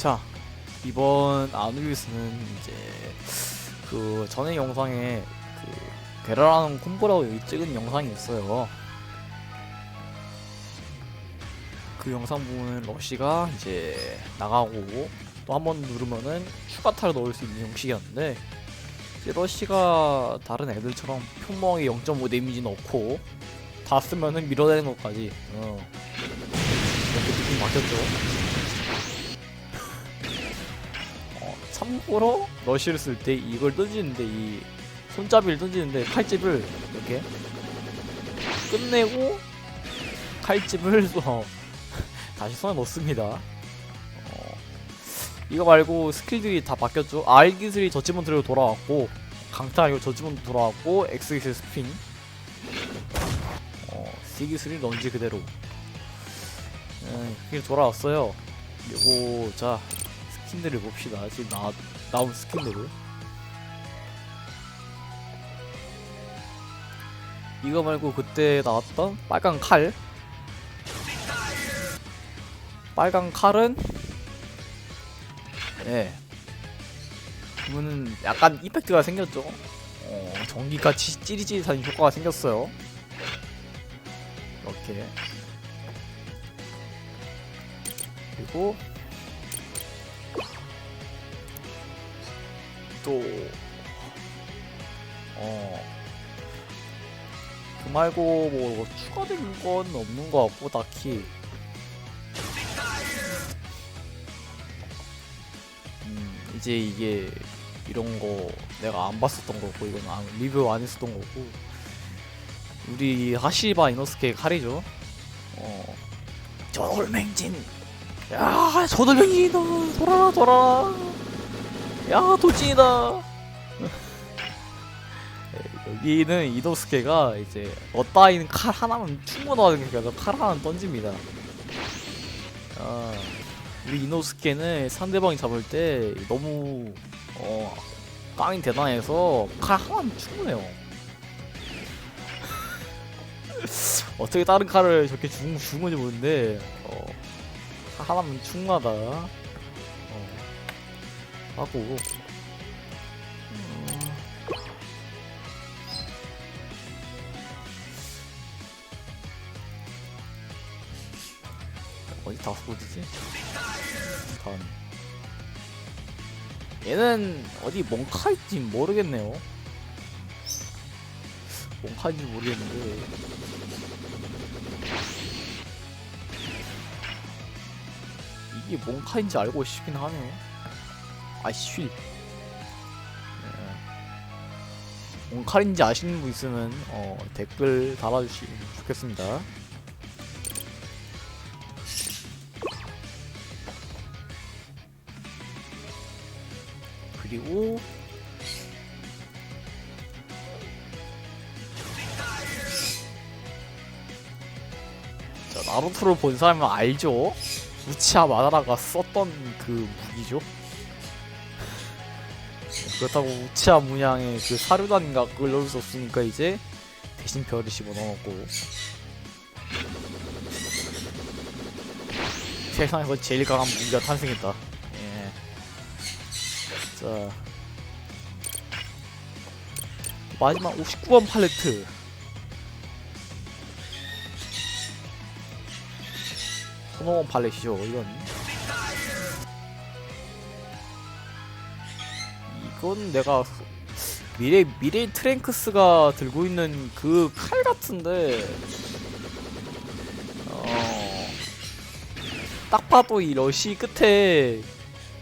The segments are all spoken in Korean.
자 이번 아누비스는 이제 그 전에 영상에 그 괴랄하는 콤보라고 여기 찍은 영상이 있어요. 그 영상 보면 러시가 이제 나가고 또 한 번 누르면은 추가 탈을 넣을 수 있는 형식이었는데 이제 러시가 다른 애들처럼 평범하게 0.5 데미지 넣고 다 쓰면은 밀어내는 것까지 어. 이렇게 느낌 바뀌었죠. 참고로 러쉬를 쓸 때 이걸 던지는데 이 손잡이를 던지는데 칼집을 이렇게 끝내고 칼집을 어, 다시 손에 넣습니다. 어, 이거 말고 스킬들이 다 바뀌었죠. R 기술이 저지먼트로 돌아왔고 강타 이거 저지먼트 돌아왔고 X 기술 스핀 어, C 기술이 런지 그대로 음, 그게 돌아왔어요. 그리고 자 스킨들을 봅시다. 지금 나 나온 스킨들을. 이거 말고 그때 나왔던 빨간 칼. 빨간 칼은 예. 그러면은 약간 이펙트가 생겼죠. 어, 전기가 찌- 찌릿찌릿한 효과가 생겼어요. 이렇게. 그리고 또 어. 그 말고 뭐 추가된 건 없는 것 같고 딱히. 음, 이제 이게 이런 거 내가 안 봤었던 거고 이건 안, 리뷰 안 했었던 거고. 우리 하시바 이노스케 칼이죠. 어 저돌맹진. 야 저돌맹진이다 돌아라 돌아라 야 도진이다 여기는 이노스케가 이제 어따인 칼 하나면 충분하다는 게칼 하나 던집니다 아 우리 이노스케는 상대방이 잡을 때 너무 어 깡이 대단해서 칼 하나면 충분해요. 어떻게 다른 칼을 저렇게 죽은, 죽은 건지 모르는데 어, 칼 하나면 충분하다. 어, 하고. 음, 어디 다섯 어디지? 다음 얘는 어디 몽카인지? 모르겠네요. 몽카인지 모르겠는데. 이게 몽카인지 알고 싶긴 하네요 아씨 네. 몽카인지 아시는 분 있으면 어, 댓글 달아주시면 좋겠습니다 그리고 자, 나루토를 본 사람은 알죠? 우치하 마다라가 썼던 그 무기죠? 그렇다고 우치하 문양의 그 사료단인가 그걸 넣을 수 없으니까 이제 대신 별을 집어 넣었고. 세상에서 제일 강한 무기가 탄생했다. 예. 자. 마지막 59번 팔레트. 소노원 팔렛이죠 이건 이건 내가 미래 미래 트랭크스가 들고 있는 그 칼 같은데 어 딱 봐도 이 러시 끝에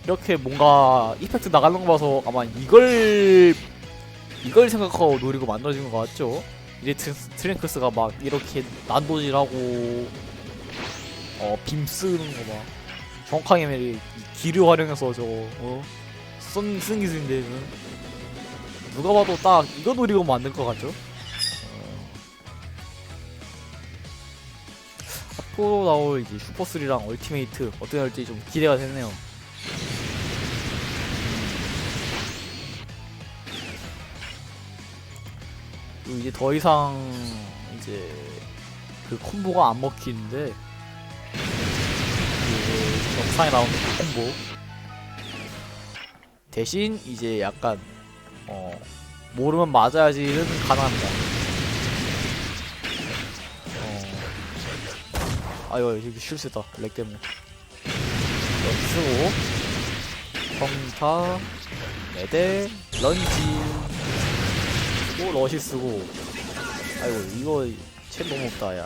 이렇게 뭔가 이펙트 나가는 거 봐서 아마 이걸 이걸 생각하고 노리고 만들어진 것 같죠? 이제 트, 트랭크스가 막 이렇게 난도질하고 어 빔 쓰는 거 막 정확하게 이 기류 활용해서 저거 어? 쓴, 쓴 기술인데 이거는 누가 봐도 딱 이거 노리고 만든 것 같죠? 어. 앞으로 나올 이제 슈퍼3랑 얼티메이트 어떻게 할지 좀 기대가 되네요 이제 더 이상 이제 그 콤보가 안 먹히는데 그 영상에 나오는 그 콤보 대신 이제 약간 어 모르면 맞아야지는 가능합니다. 어. 아이고 이거 실수다. 렉 때문에. 어, 쓰고 평타. 네대. 런지. 또 러시 쓰고. 아이고 이거 챔 너무 없다 야.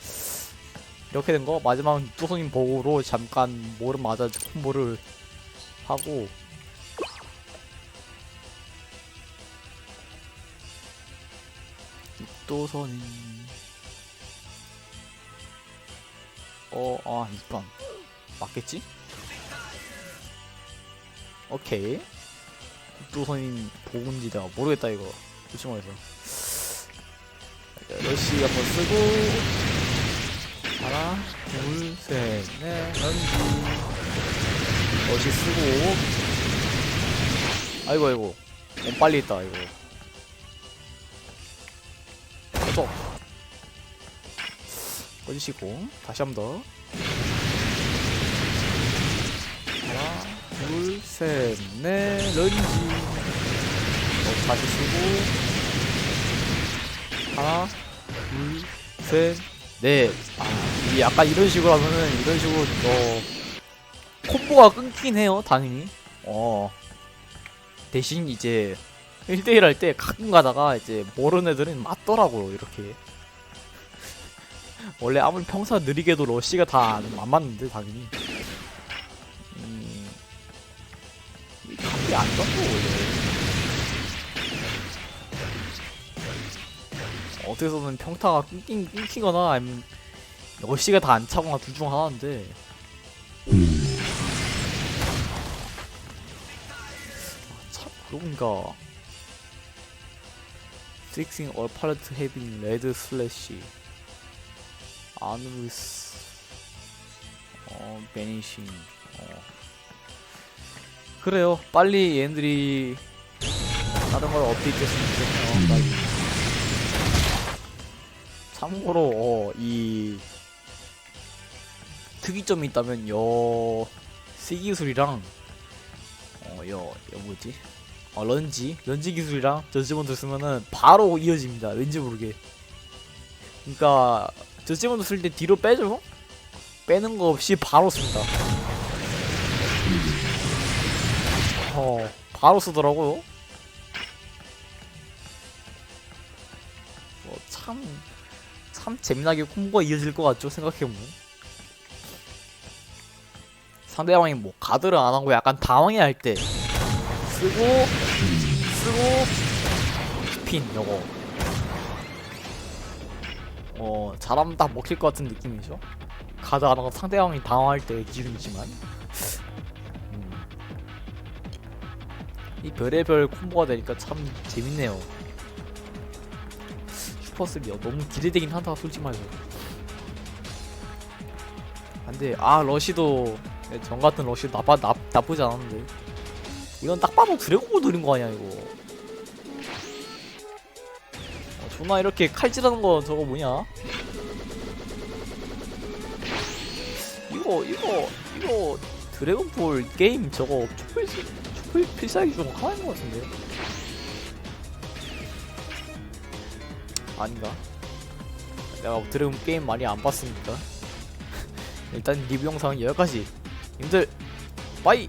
이렇게 된 거? 마지막 뚜손님 보고로 잠깐 모름 맞아 콤보를 하고. 뚜손님 어아 이건 맞겠지? 오케이. 뚜손님 보금지다. 모르겠다 이거. 솔직히 말해서. 러시 한번 쓰고. 하나, 둘, 셋, 넷, 런지. 러시 쓰고. 아이고, 아이고. 너무 빨리 했다, 이거. 또. 꺼주시고. 다시 한 번 더. 하나, 둘, 셋, 넷, 런지. 어, 다시 쓰고. 하나, 둘, 셋, 네, 아, 이 약간 이런 식으로 하면은 이런 식으로 어 콤보가 끊기긴 해요, 당연히. 어 대신 이제 1대1 할 때 가끔 가다가 이제 모르는 애들은 맞더라고요, 이렇게. 원래 아무리 평소 느리게도 러시가 다 안 맞는데 당연히. 음, 이 감이 안 잡고 원래. 어디서는 평타가 끊긴, 끊기거나 아니면 러시가 다 안 차거나 둘 중 하나인데 보니까 Fixing all palette having red slash 아누스 어 베니싱 어. 그래요. 빨리 얘네들이 다른 걸 업데이트 했으면 좋겠네요. 빨리. 참고로 어, 이 특이점이 있다면 여 C기술이랑 어, 여, 여 뭐지? 어, 런지 런지 기술이랑 저지먼트 쓰면은 바로 이어집니다 왠지 모르게 그니까 저지먼트 쓸 때 뒤로 빼죠? 빼는 거 없이 바로 씁니다 어 바로 쓰더라고요 어, 참, 참 재미나게 콤보가 이어질 것 같죠? 생각해보면. 상대방이 뭐 가드를 안 하고 약간 당황해 할때 쓰고 쓰고 스핀 요거. 어 잘하면 딱 먹힐 것 같은 느낌이죠? 가드 안 하고 상대방이 당황할 때 기준이지만. 음. 이 별의별 콤보가 되니까 참 재밌네요. 슈퍼3요 너무 기대되긴 하다 솔직히 말해서. 근데 아 러시도 네, 전 같은 러시 나빠 나, 나쁘지 않았는데 이건 딱 봐도 드래곤볼 노린 거 아니야 이거. 어, 존나 이렇게 칼질하는 거 저거 뭐냐? 이거 이거 이거 드래곤볼 게임 저거 촛불 촛불 필살기 중 하나인 것 같은데? 아닌가? 내가 드래곤 게임 많이 안 봤으니까. 일단 리뷰 영상은 여기까지. 님들 빠이